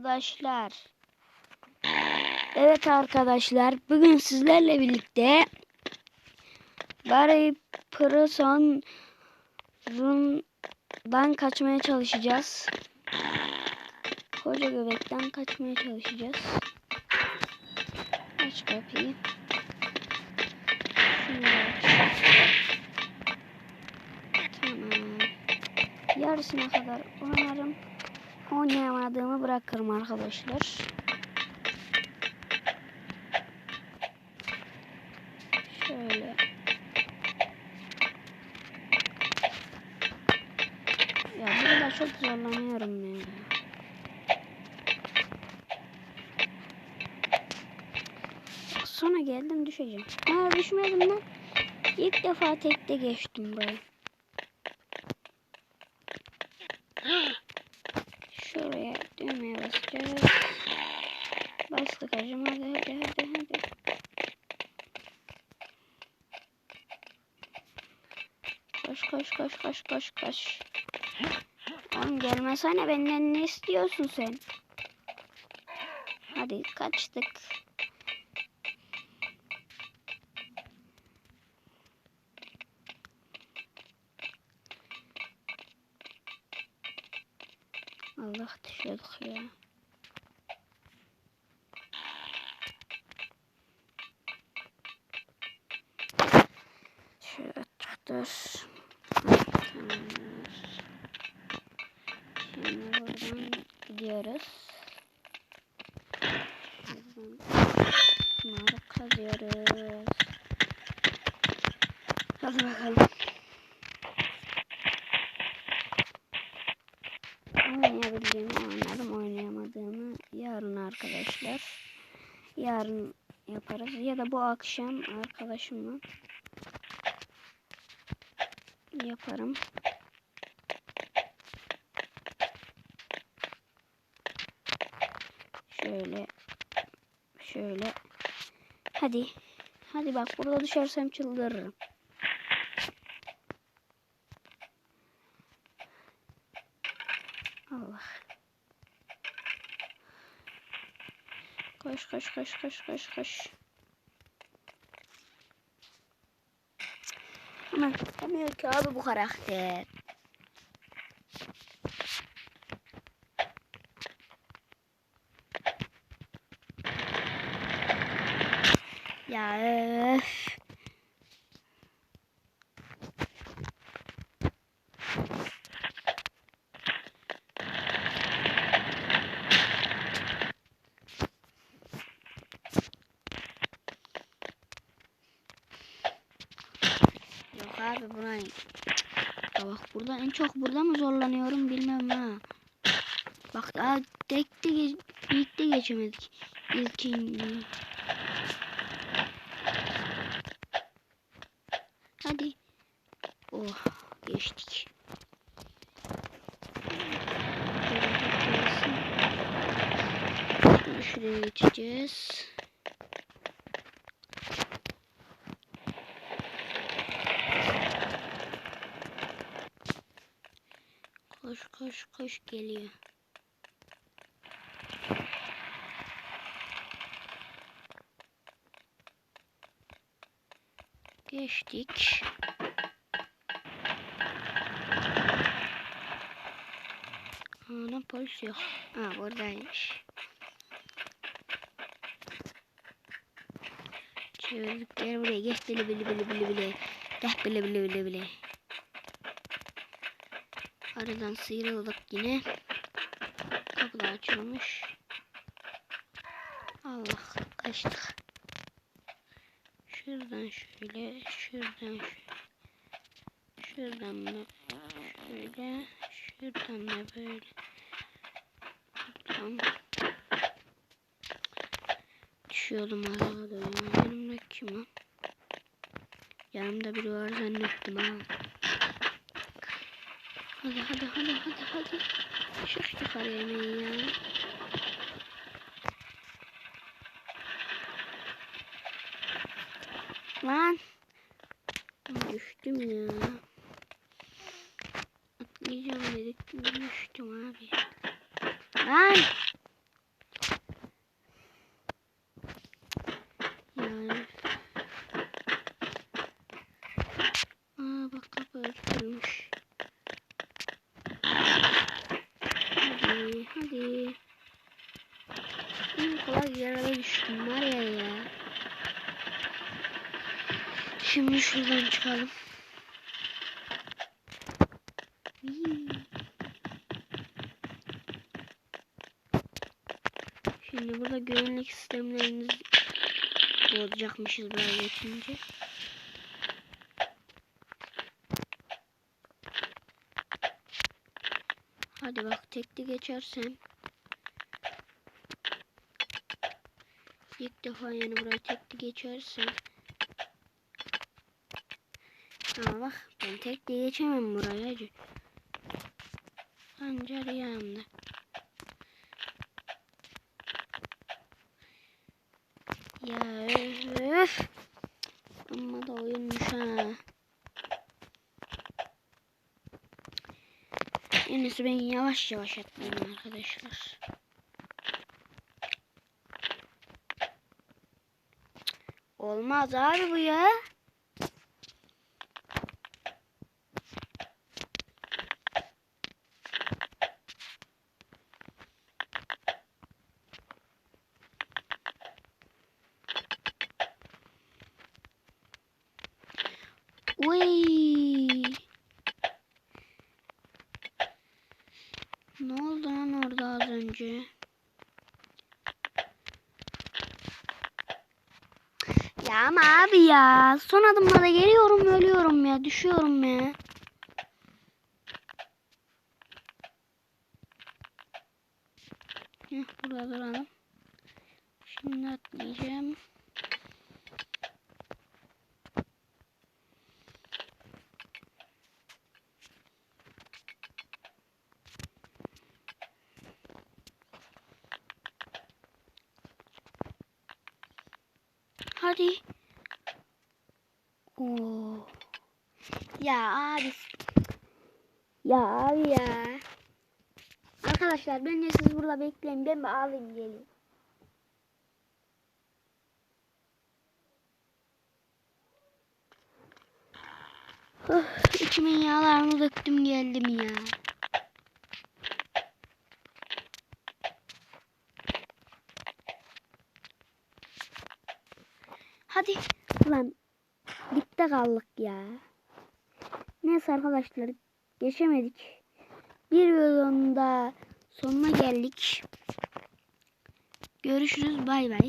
Arkadaşlar. Evet arkadaşlar. Bugün sizlerle birlikte Barry Person'dan kaçmaya çalışacağız. Koca göbekten kaçmaya çalışacağız. Aç kapıyı. Tamam. Yarısına kadar oynarım oynayamadığımı bırakırım arkadaşlar. Şöyle. Ya burada çok zorlanıyorum ya. Sonra geldim düşeceğim. Ha düşmedim lan. İlk defa tekte geçtim burayı. Şuraya basacağız. Bastık hacım hadi hadi hadi hadi. Koş koş koş koş koş koş. Oğlum gelmesene benden ne istiyorsun sen? Hadi kaçtık. Allah düşüyorduk ya. Tıktır. Şimdi buradan gidiyoruz. Bunları kazıyoruz. Hadi bakalım. oynayabildiğimi oynadım oynayamadığımı yarın arkadaşlar yarın yaparız ya da bu akşam arkadaşımla yaparım şöyle şöyle hadi hadi bak burada düşersem çıldırırım Allah. Koş koş koş koş koş koş. Ama yapamıyor ki abi bu karakter. Ya öf. Yok abi burayı. Ya bak burada en çok burada mı zorlanıyorum bilmem ha. Bak daha tek de geç, birlikte geçemedik. İlkini. Hadi. Oh geçtik. Şuraya geçeceğiz. Koş koş koş geliyor. Geçtik. Ana polis yok. Ha buradaymış. Çevirdik gel buraya geç bile bile bile bile bile. Deh bile bile bile bile. Aradan sıyrıldık yine. Kapı açılmış. Allah kaçtık. Şuradan şöyle, şuradan şöyle. Şuradan da şöyle, şuradan da böyle. Buradan. Düşüyordum arada ya. Yanımda kim o? Yanımda biri var zannettim ha. Hadi hadi hadi hadi hadi. Çık yukarı yemeği ya. Lan. Düştüm ya. Atlayacağım dedik. Düştüm abi. Lan. Bak yarala düştüm var ya ya. Şimdi şuradan çıkalım. Şimdi burada güvenlik sistemlerimiz bozacakmışız böyle geçince. Hadi bak tekli geçersem. İlk defa yani burayı tekli geçersem. Ama bak ben tekli geçemem burayı hacı. Anca rüyamda. Ya öf. Amma da oyunmuş ha. En ben yavaş yavaş atlayayım arkadaşlar. Olmaz abi bu ya. Uy. Ya ama abi ya. Son adımda da geliyorum ölüyorum ya. Düşüyorum ya. Heh, burada duralım. Şimdi atlayacağım. Hadi. Oo. Ya abi. Ya abi ya. Arkadaşlar bence siz burada bekleyin. Ben bir alayım geleyim. Oh, içimin yağlarını döktüm geldim ya. Hadi. Ulan dipte kaldık ya. Neyse arkadaşlar geçemedik. Bir videonun da sonuna geldik. Görüşürüz bay bay.